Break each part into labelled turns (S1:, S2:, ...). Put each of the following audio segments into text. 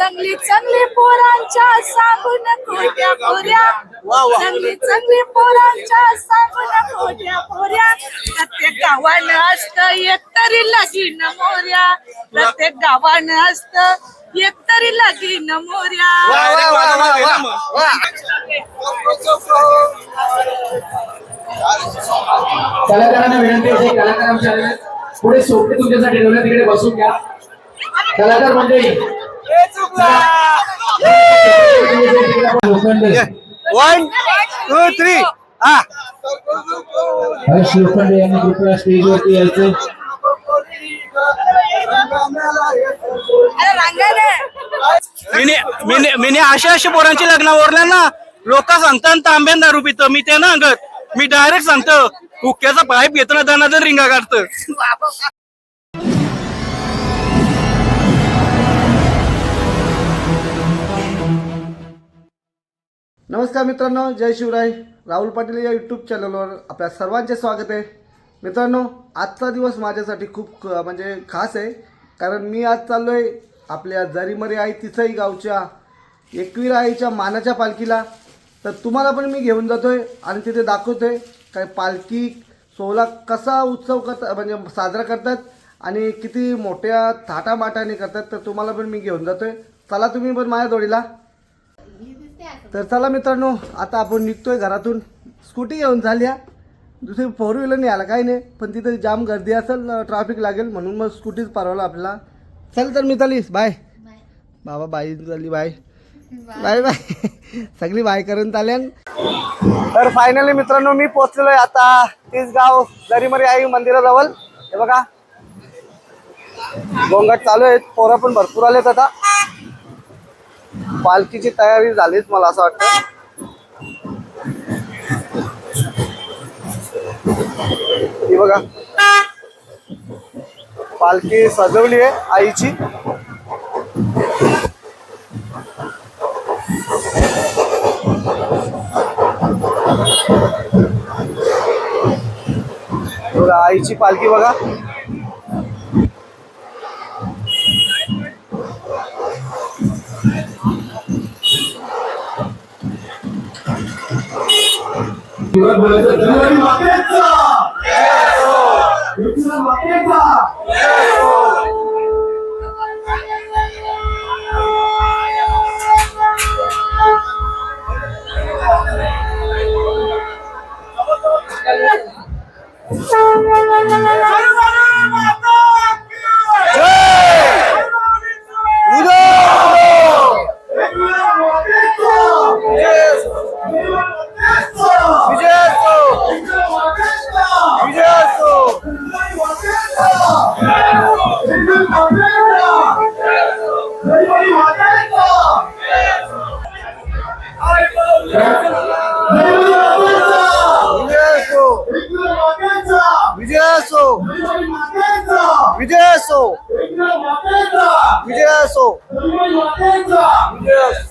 S1: चांगली चांगली पोरांच्या सांगून खोट्या पोऱ्या. चांगली चांगली पोरांच्या सांगून खोट्या पोऱ्या. प्रत्येक गावानं असतं एक तरी लगीन मोऱ्या प्रत्येक गावानं असतं एक तरी लगीन मोऱ्या
S2: कलाकारांना विनंती आहे कलाकारांच्या पुढे सोपे तुमच्यासाठी ठेवल्या तिकडे बसून घ्या. कलाकार मंडळी
S3: वन टू थ्री हा.
S2: हर्ष लोखंडे यांनी कृपया स्टेजवरती यायचं.
S3: मिनी अशा अशा पोरांची लग्न ओरल्या ना लोक सांगतात तांब्यान दारू पितो. मी ते ना अंगत मी डायरेक्ट सांगतो हुक्क्याचा पाईप घेतो ना त्यांना रिंगा काढतं.
S4: नमस्कार मित्रांनो जय शिवराय. राहुल पाटील या यूट्यूब चॅनलवर आपल्या सर्वांचे स्वागत आहे. मित्रांनो आजचा दिवस माझ्यासाठी खूप म्हणजे खास आहे. कारण मी आज चाललो आहे आपल्या जरीमरी आई तिथंही गावच्या एकवीर आईच्या मानाच्या पालखीला. तर तुम्हाला पण मी घेऊन जातो आहे आणि तिथे दाखवतो आहे काय पालखी सोहळा कसा उत्सव करता म्हणजे साजरा करतात आणि किती मोठ्या थाटामाटाने करतात तर तुम्हाला पण मी घेऊन जातो आहे चला तुम्ही पण माझ्या जोडीला. तर चला मित्रांनो आता आपण निघतोय घरातून. स्कूटी घेऊन झाल्या दुसरी फोर व्हीलर नाही आला काही नाही पण तिथे जाम गर्दी असेल ट्रॅफिक लागेल म्हणून मग स्कूटीच परवलं आपल्याला. चल तर मितालीस बाय बाबा बाई झाली बाय बाय बाय सगळी बाय करून चालेल. तर फायनली मित्रांनो मी पोहोचलेलो आहे आता तीच गाव जरीमरी आई मंदिराजवळ. हे बघा. गोंगाट चालू आहेत पोरं पण भरपूर आलेत आता. पालखीची तयारी झालीच मला असं वाटतं. ही बघा. पालखी सजवली आहे आईची. बघा, आईची पालखी बघा. विजय विजय असो विजय असो विजय असो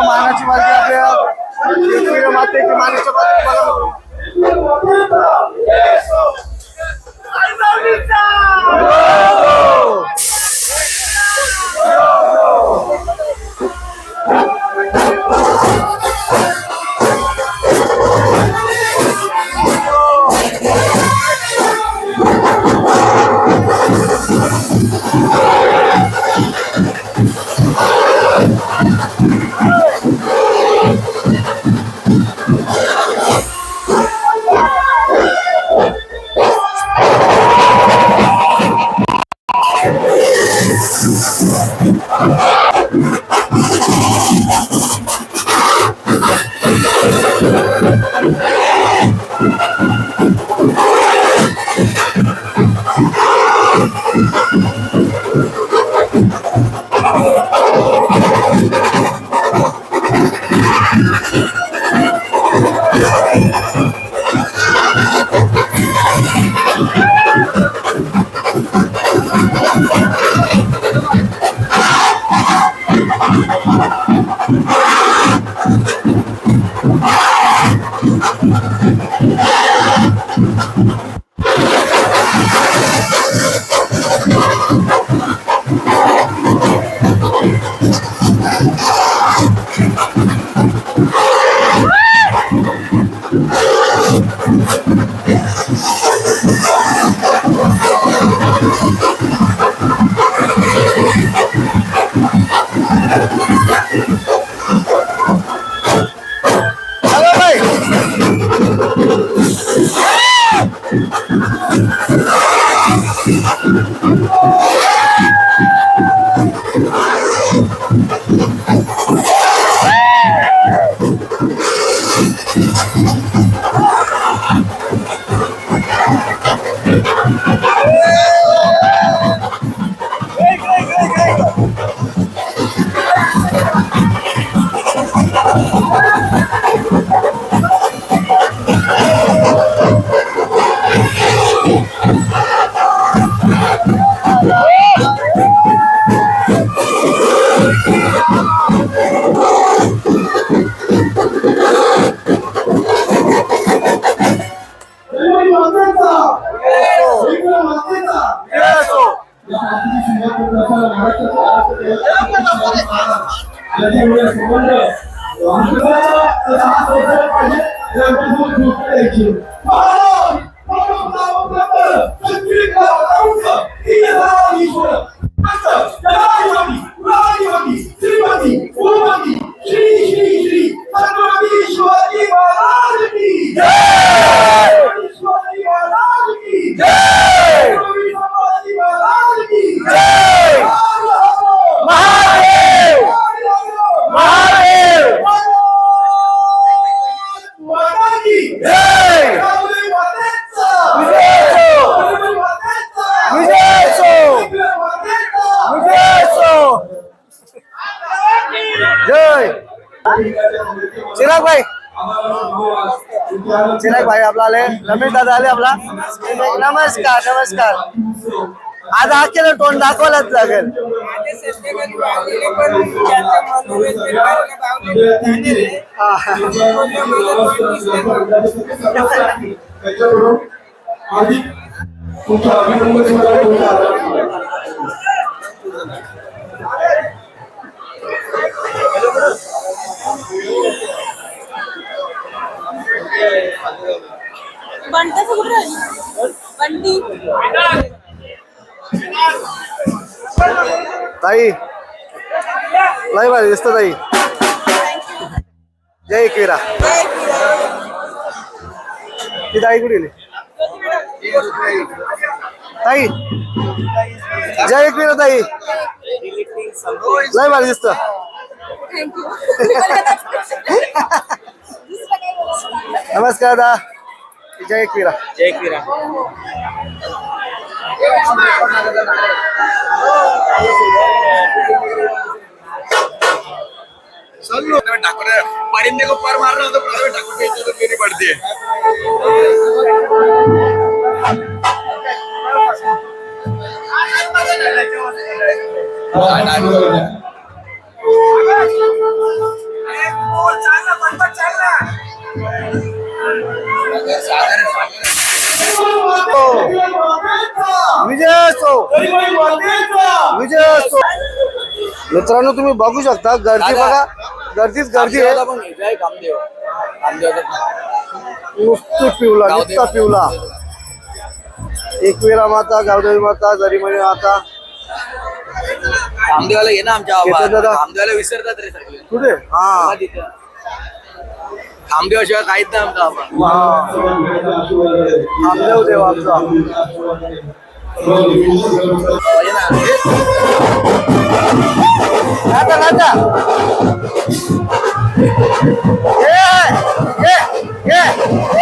S4: मानाची पालखी आपल्या
S5: Oh! Thank you. रमेश दादा आले आपला. नमस्कार नमस्कार. आज केलं तोंड दाखवायलाच लागेल.
S1: बंटी
S5: ताई. लय भारी दिसत ताई. जय किरा ती ताई कुठे गेली? ताई. जय किरा ताई. लय भारी दिसत. नमस्कार दादा जय किरा
S6: जय क्रीडा परिंदे को पर मारना तो ठाकुर की इज्जत देनी पड़ती. है
S5: विजय असो विजय असो मित्रांनो तुम्ही बघू शकता गर्दी बघा. गर्दीच गर्दी आहे. नुसती पिवला नुसता पिवला. एकविरा माता गावदेवी माता जरीमणी माता.
S6: आमदेवाला ये ना आमच्या. आमदेवाला विसरतात रे सगळे.
S5: कुठे? हा.
S6: आमदेवाशिवाय काहीच नाही आमचा आबा.
S5: आमदेव देव आमचा
S6: ये ना.
S5: राजा राजा ये ये ये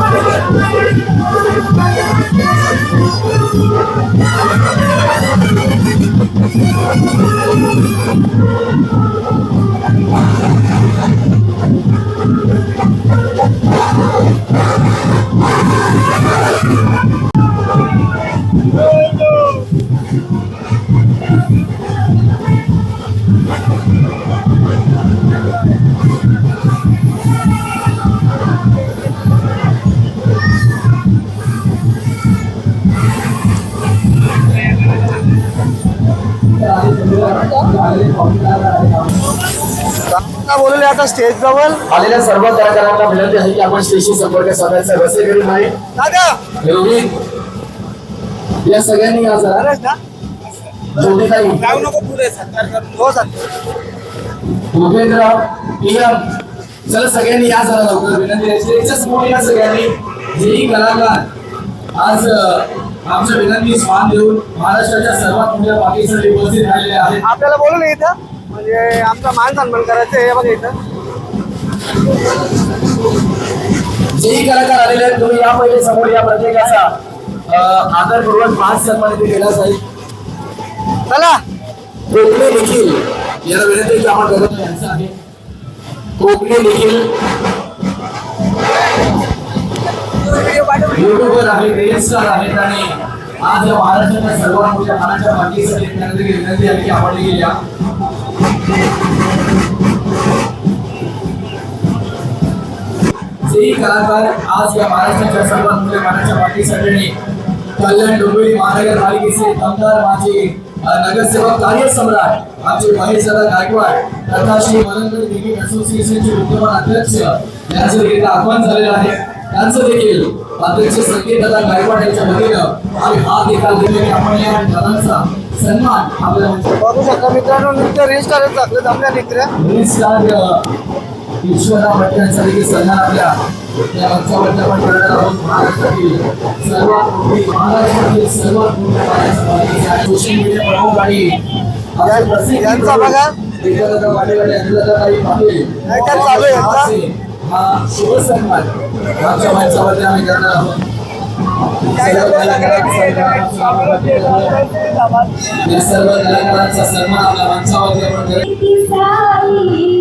S5: ¡Vamos!
S4: ¡Vamos! ¡Vamos! आता स्टेज जवळ.
S2: आलेल्या सर्व कलाकारांना विनंती आहे की आपण स्टेजशी संपर्क साधायचा. रसे करू नये
S4: दादा!
S2: योगिक या सगळ्यांनी ताई
S4: हो
S2: भूपेंद्र पियम चला सगळ्यांनी या जरा लवकर विनंती आहे. स्टेजच्या समोर या सगळ्यांनी जेही कलाकार आज आमच्या विनंतीस मान देऊन महाराष्ट्राच्या सर्वात मोठ्या पाठीसाठी उपस्थित राहिलेले आहेत.
S4: आपल्याला बोलून इथं? म्हणजे आमचा मान सन्मान करायचं आहे हे बघा इथं.
S2: जेही कलाकार आलेले आहेत तुम्ही या पहिले समोर या प्रत्येकाचा आदरपूर्वक मान सन्मानित केला जाईल.
S4: चला.
S2: कोकणी निखिल याला विनंती आहे की आपण गौरव यांचं आहे. कोकणी निखिल युट्यूबर आहेत रील स्टार आहेत आणि आज या महाराष्ट्राच्या सर्वात मोठ्या मानाच्या बाकीसाठी त्यांना विनंती आहे की आपण देखील या जेही कलाकार आज या महाराष्ट्राच्या सर्वात मोठ्या मानाच्या पाठीसाठी कल्याण डोंबिवली महानगरपालिकेचे आमदार माझे अ, नगरसेवक कार्यसम्राट आमचे महेश दादा गायकवाड तथा श्री मनंगड क्रिकेट असोसिएशनचे विद्यमान अध्यक्ष यांचं देखील आव्हान झालेलं आहे. त्यांचं देखील अध्यक्ष संकेत दादा गायकवाड यांच्या वतीनं आम्ही हात देखील आपण या दादांचा सन्मान आपल्याला
S4: बघू शकता मित्रांनो नृत्य रजिस्टरच टाकलेत आपल्या मित्र
S2: मिनिस्टर ईश्वरा भट्टांचा देखील सन्मान आपल्या या मंचावरती आपण करणार आहोत महाराष्ट्रातील सर्वात मोठी महाराष्ट्रातील सर्वात आणि सोशल मीडिया प्रमुख आणि
S4: यांचा बघा.
S2: आणि पाटील
S4: चालू आहे?
S2: हा शुभ सन्मान आमच्या मंचावरती आम्ही करणार आहोत सर्व कलाकारांचा सन्मान या सर्व कलाकारांचा सन्मान आपल्या मंचावरती आपण करत
S1: ती साई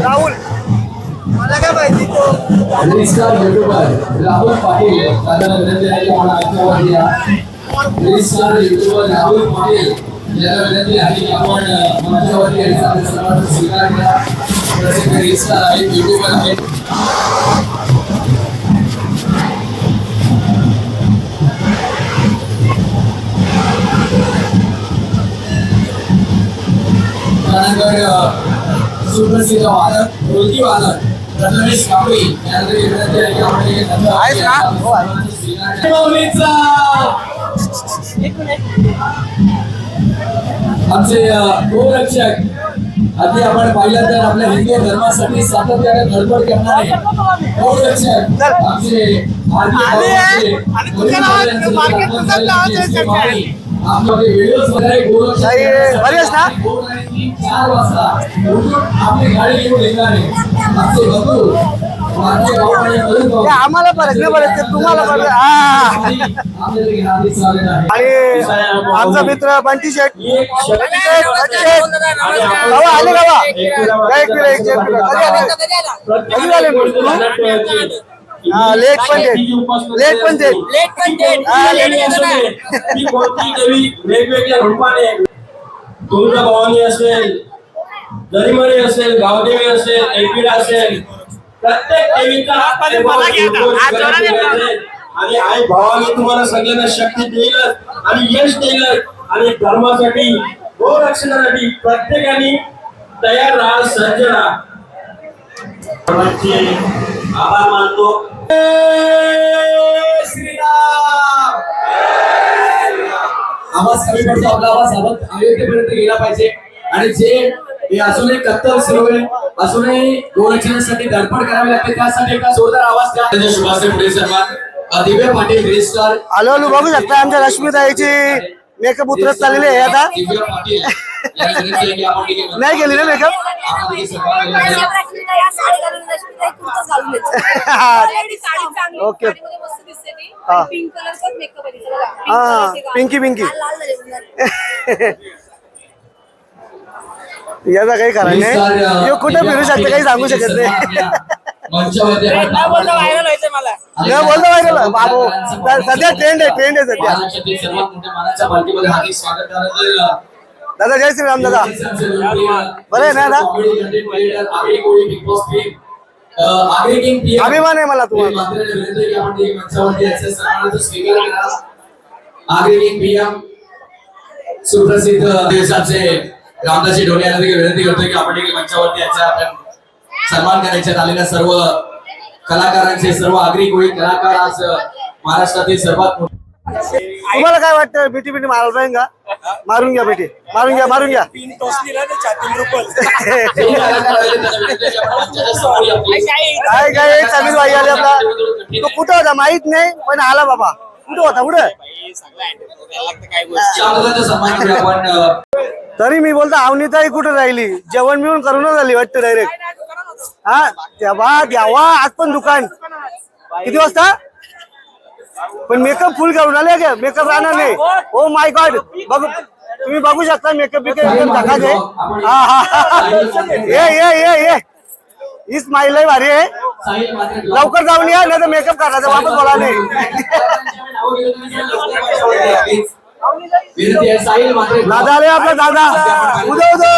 S4: राहुल मला काय माहिती तो
S2: रजिस्ट्रार युट्यूबर राहुल पाटील दादाला विनंती आहे की आपण ऐकण्यावर या रजिस्ट्रार युट्यूबर राहुल पाटील याला विनंती आहे की आपण अ, मंचावरती यायचा आणि सर्वांचा स्वीकार करा प्रसिद्ध रजिस्ट्रार आहेत युट्यूबर आहेत त्यानंतर सुप्रसिद्ध वादक ढोलकी वादक प्रथमेश कांबळी यांना देखील विनंती आहे की आपण देखील त्यांचा
S4: आहेत का? आहेत.
S2: सर्वांचा स्वीकार करा. माऊलीचा! आमचे गोरक्षक आधी आपण पाहिलं तर आपल्या हिंदू धर्मासाठी सातत्याने धडपड करणारे गोरक्षक आमचे आरती
S4: ना?
S2: चार वाजता आपली गाडी घेऊन येणार आहे
S4: आम्हाला फरक नाही पडत ते तुम्हाला हा
S2: आहे
S4: आणि आमचा मित्र बंटी शेट. बाबा आले का बा? काय केलं एक शेट केलं. कधी आले? कधी आले? हा, लेट पण देत लेट पण देत
S5: लेट पण
S4: हा, लेट
S5: असू दे. ती कोणती देवी वेगवेगळ्या रूपाने दुर्गा भवानी असेल गरिमणी असेल गावदेवी असेल एकविरा असेल प्रत्येक देवीचा आणि आई भवानी तुम्हाला सगळ्यांना शक्ती देईलच आणि यश देईलच आणि धर्मासाठी गोरक्षणासाठी प्रत्येकाने तयार राहा सज्ज राहा. सर्वांचे आभार मानतो.
S2: आवाज कमी पडतो आपला आवाज. आवाज अयोध्येपर्यंत गेला पाहिजे. आणि जे हे अजूनही कत्तल सुरू आहे अजूनही डोळ्यासाठी धडपड करावी लागते. त्यासाठी एका जोरदार आवाज द्या. त्यांच्या शुभाश्री पुढे दिव्य पाटील ग्रीन स्टार
S4: आलो आलो बघू शकता आमच्या रश्मीताईची मेकअप उतरत चाललेली आहे आता नाही गेली ना मेकअप ओके.
S7: साडीमध्ये मस्त दिसते ती.
S4: हा.
S7: पिंक कलरचाच मेकअप आहे तिचा बघा. पिंक
S4: हा. याचा काही कारण नाही यो कुठे फिरू शकते काही सांगू शकत नाही
S2: मंचावरती आपण
S4: न बोलतो व्हायरल बाबू सध्या ट्रेंड आहे ट्रेंड आहे सध्या.
S2: करत
S4: दादा जय श्रीराम दादा. बरं आहे ना दादा? अभिमान आहे मला तुम्हाला.
S2: सुप्रसिद्ध देशाचे रामदासजी देखील विनंती करतोय की आपण देखील मंचावरती याचा आपण सन्मान करायच्यात आलेल्या सर्व कलाकारांचे सर्व आगरी कोळी कलाकार आज महाराष्ट्रातील सर्वात मोठे
S4: तुम्हाला काय वाटतं? बेटी बेटी मारायला पाहिजे का मारून घ्या बेटी. मारून घ्या मारून घ्या. काय काय समीर भाई आले आपला. तो कुठं होता माहीत नाही पण आला बाबा. कुठं होता? कुठं? तरी मी बोलतो अवनीताई कुठं राहिली? जेवण मिळून करूनच आली वाटतं डायरेक्ट हा तेव्हा द्यावा आज पण दुकान. किती वाजता? पण मेकअप फुल करून आले का मेकअप राहणार नाही. ओ माय गॉड बघू तुम्ही बघू शकता मेकअप बिकअप एकदम धकाच आहे. हा हा, ये ये ये ये. ही स्माईल लय भारी आहे. लवकर जाऊन या नाही तर मेकअप करायचा वापस बोला नाही. दादा आले आपला दादा. उद्या उदो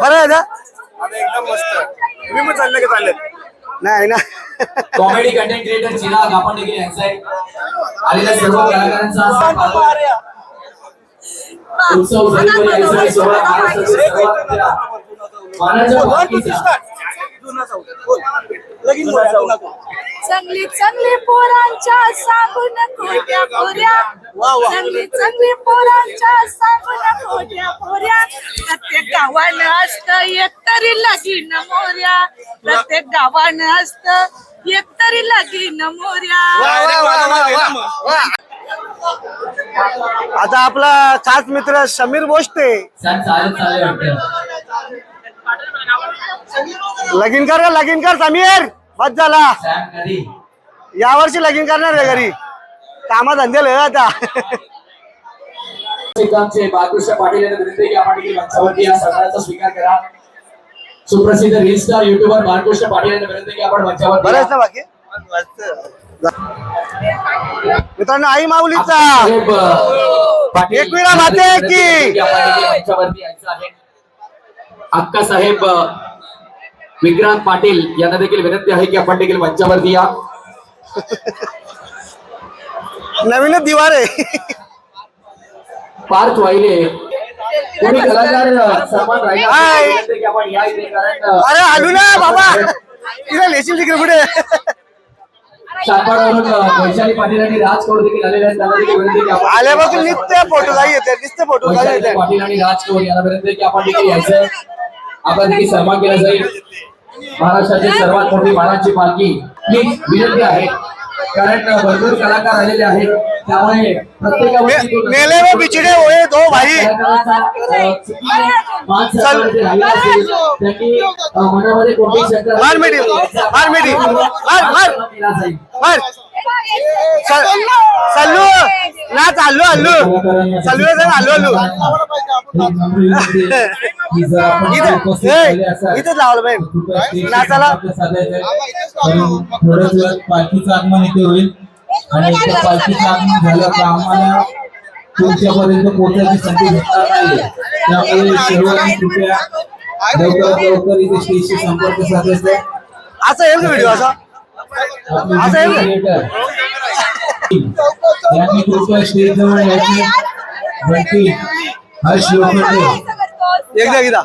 S4: बरं आहे ना? नाही ना
S2: कॉमेडी कंटेंट क्रिएटर चिराग आपण देखील यांचा आहे. आलेल्या सर्व कलाकारांचा. उत्सव सोहळा सर्वात
S7: चांगली चांगली पोरांच्या सांगून खोट्या पोऱ्या. चांगली चांगली पोरांच्या सांगून खोट्या पोऱ्या. प्रत्येक गावानं असत एकतरी लगीन मोऱ्या प्रत्येक गावानं असत एकतरी लगीन मोऱ्या
S4: आता आपला खास मित्र समीर बोष्टे लगीन कर लगीन कर समीर. बस झाला.
S2: सॅम कधी
S4: यावर्षी लगीन करणार आहे घरी? कामा धंद्याला आहे आता
S2: या सुप्रसिद्ध reel star YouTuber Balkrishna Patil यांना विनंती की आपण मंचावर
S4: ना बाकी? मित्रांनो आई माऊलीचा. एकविरा माते की.
S2: की आपण देखील मंचावरती यायचं आहे अक्का साहेब विक्रांत पाटील यांना देखील विनंती आहे की आपण देखील मंचावरती या
S4: नवीनच दिवार आहे.
S2: पार्थ वाहिले कोणी कलाकार सन्मान राहिला
S4: हाय.
S2: असेल, विनंती आहे की आपण या इथे कारण
S4: अरे आलू ना बाबा. तिला लेशील तिकडे पुढे.
S2: सातपाडावरून वैशाली पाटील आणि राज कौर देखील आलेले आहेत त्यांना देखील विनंती आहे की आपण
S4: आल्यापासून नित्य फोटो काही येते नित्य फोटो काही
S2: वैशाली
S4: येते.
S2: पाटील आणि राज कौर यांना विनंती आहे की आपण देखील यायचं. आपण देखील सन्मान केला जाईल? महाराष्ट्रातील सर्वात मोठी मानाची पालखी प्लीज विनंती आहे. कारण भरपूर कलाकार आलेले आहेत. त्यामुळे तो-
S4: में बिछड़े हुए दो भाई.
S2: त्यांनी मनामध्ये कोणतीही शंका
S4: मार मिठी, मार मिठी, मार, मार.
S2: केला
S4: चालू ना चाललो हल्लू चालू ना हल्लू हल्लू इथंच लावलं बाई. नाचाला
S8: थोड्याच वेळात पालखीचं आगमन इथे होईल. आणि एकदा पालखीचं आगमन झालं तर आम्हाला तुमच्यापर्यंत पोहोचायची संधी भेटणार नाही त्यामुळे सर्वांनी कृपया लवकरात लवकर इथे स्टेजशी संपर्क साधायचा.
S4: असं येईल व्हिडिओ असा?
S8: यांनी कृपया स्टेज जवळ यायचे बंटी हर्ष लोखंडे
S4: एकदा एकदा.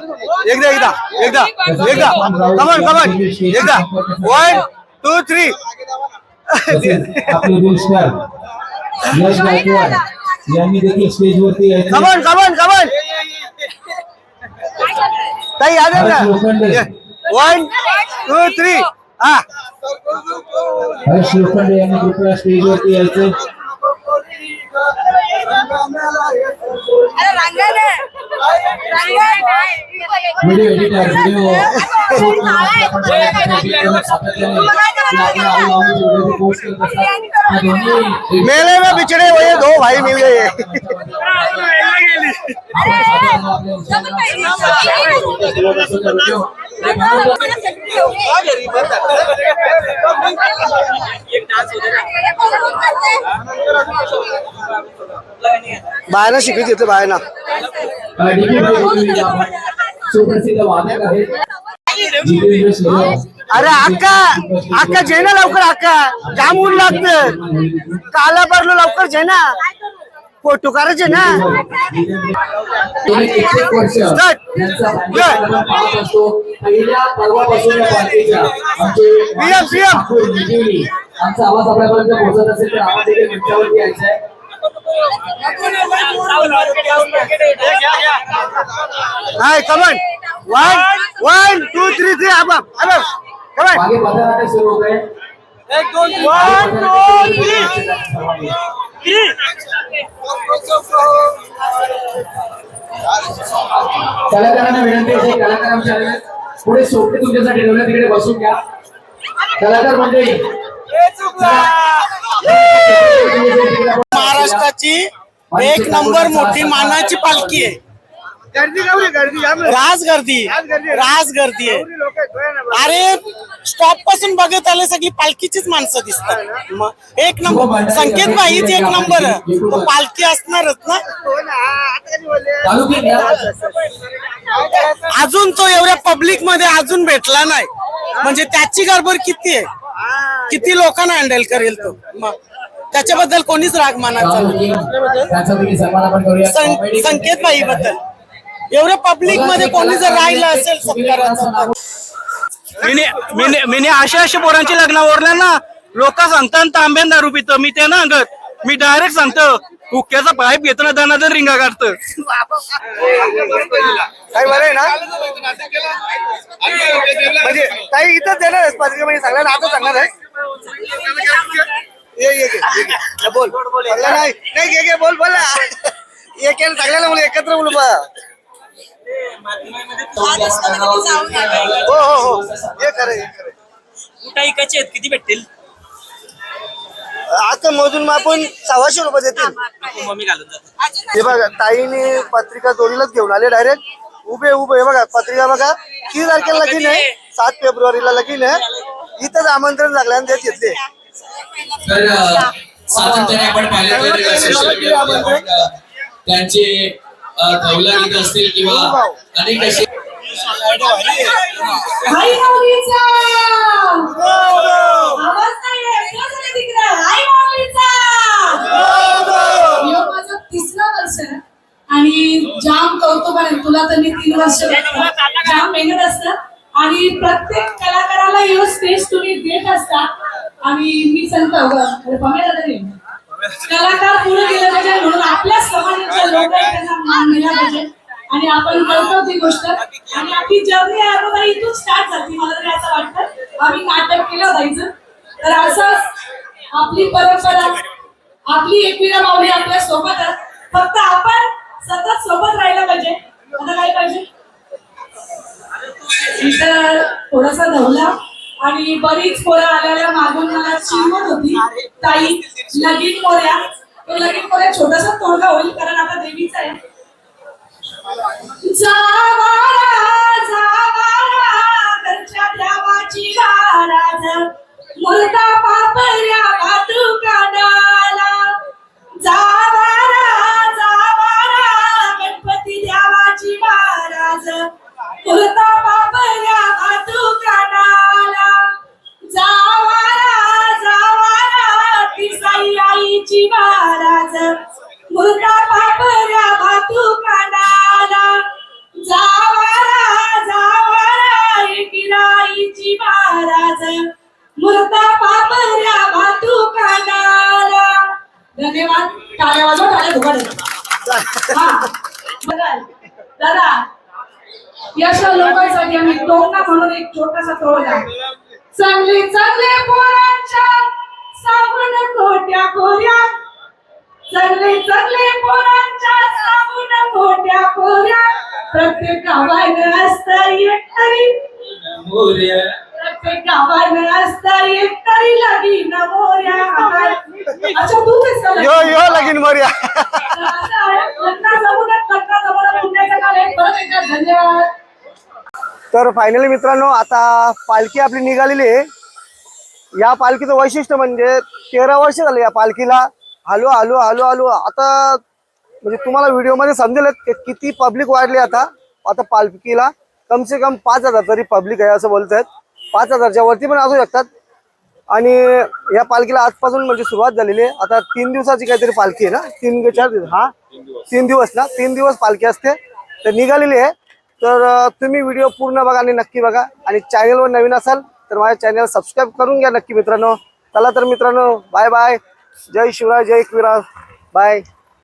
S4: एकदा एकदा. एकदा. एकदा. कमन कमन एकदा one two three
S8: Yash Gaikwad यांनी देखील स्टेजवरती
S4: come on come on come on ताई आले one two three
S8: Harsh Lokhande यांनी कृपया स्टेजवरती यायचे.
S7: अरे
S8: व्हिडिओ एडिटर व्हिडिओ
S4: मेले में बिछड़े हुए दो भाई मिल गए।
S8: आपण बायना आपल्या इंस्टाग्राम बायना
S4: अरे अक्का अक्का जे ना लवकर अक्का. जाम ऊन लागत. काला भरलो लवकर जे ना फोटो करायचे ना
S2: आमचे आवाज आपल्यापर्यंत पोहोचत असेल तर आपण देखील मंचावरती यायचंय
S4: hi come on one one two three three अब अब कमन
S2: मागे सुरू होत आहे
S4: वन टू थ्री
S2: कलाकारांना विनंती आहे कलाकार आमच्या आलेले आहेत. पुढे सोपे तुमच्यासाठी ठेवले तिकडे बसून घ्या. कलाकार मंडळी.
S9: महाराष्ट्राची एक नंबर मोठी मानाची पालखी आहे.
S4: गर्दी गावली गर्दी
S9: राज गर्दी. राज गर्दी आहे. अरे स्टॉपपासून बघत आले सगळी पालखीचीच माणसं दिसतात. मग एक नंबर. संकेत बाईच एक नंबर. तो पालखी असणारच ना?
S2: घ्या
S9: अजून तो एवढ्या पब्लिकमध्ये अजून भेटला नाही. म्हणजे त्याची गडबड किती आहे? किती लोकांना हँडल करेल तो? मग त्याच्याबद्दल कोणीच राग मानायचा नाही.
S2: त्याचा देखील सन्मान आपण करूया.
S9: सं-
S2: Comedy
S9: संकेत बाई बद्दल एवढ्या पब्लिकमध्ये कोणी जर राहिलं असेल सत्काराचं
S6: मी मी मी अशा अशा पोरांची लग्न ओरल्या ना लोक सांगतात तांब्यान दारू पितो. मी ते ना अंगत मी डायरेक्ट सांगतो. हुक्क्याचा पाईप घेताना दाना रिंगा काढतं.
S4: काही बरं ना? म्हणजे काही इथं देणार पाचगे म्हणजे सांगणार ना, आता सांगणार आहे. बोल. बोलला नाही बोल बोल. एक सांगला ना मुलं एकत्र बोलू बा. हो हो हो. हे खरं हे खरं
S9: किती भेटतील?
S4: आता मोजून मग आपण सव्वाशे रुपये देतील.
S9: मम्मी घालून जातो.
S4: हे बघा ताईने पत्रिका दोरीलाच घेऊन आले डायरेक्ट उभे उभे हे बघा पत्रिका बघा. किती तारखेला लगीन आहे. सात फेब्रुवारीला लगीन आहे. इथंच आमंत्रण लागलं आणि देत घेतले
S2: तर अ, सातत्याने आपण पाहिलं तर सोशल मीडियावर आपण अ, त्यांचे अ, कौलागीत असतील किंवा अनेक असे
S1: तिसरं वर्ष. आणि जाम कौतुक आहे. तुला तर मी तीन वर्ष जाम मेहनत असतं. आणि प्रत्येक कलाकाराला ह्यो स्टेज तुम्ही देत असता. आणि मी सांगतो कलाकार पुढे गेले पाहिजे म्हणून आपल्या समाजाच्या लोकांनी त्यांना मान दिला पाहिजे. आणि आपण करतो ती गोष्ट. आणि आपली जर्नी अगोदर इथून स्टार्ट झाली. मला तरी असं वाटतं. आम्ही नाटक केलं जायचं तर असंच आपली परंपरा आपली एकविरा माऊली आपल्या सोबतच फक्त आपण सतत सोबत राहिलं पाहिजे. आता काय पाहिजे? इथं थोडासा धवला. आणि बरीच पोरं आलेल्या मागून मला चिरवत होती. ताई लगीन मोऱ्या तो लगीन मोऱ्या छोटासा तोडगा होईल कारण आता देवीचा आहे जावारा जावारा घरच्या देवाची महाराज मुलगा पापऱ्या वाटू कानाला जावारा
S4: यो यो लगीन मोर्या. तर फायनली मित्रांनो आता पालखी आपली निघालेली आहे. या पालखीचं वैशिष्ट्य म्हणजे तेरा वर्ष झाले या पालखीला. हलू हलू हलू हलू. आता म्हणजे तुम्हाला व्हिडिओमध्ये समजेल की किती पब्लिक वाढली आता. आता पालखीला कम से कम पाच हजार तरी पब्लिक आहे असं बोलत आहेत पाच हजारच्या वरती पण असू शकतात. आणि या पालखीला आजपासून म्हणजे सुरुवात झालेली आहे. आता तीन दिवसाची काहीतरी पालखी आहे ना? तीन चार दिवस हा? तीन दिवस. ना? तीन दिवस पालखी असते. तर निघालेली आहे. तर तुम्ही व्हिडिओ पूर्ण बघा आणि नक्की बघा. आणि चॅनलवर नवीन असाल तर माझ्या चॅनल सबस्क्राईब करून घ्या नक्की मित्रांनो. चला तर मित्रांनो बाय बाय. जय शिवराय जय एकविरा बाय.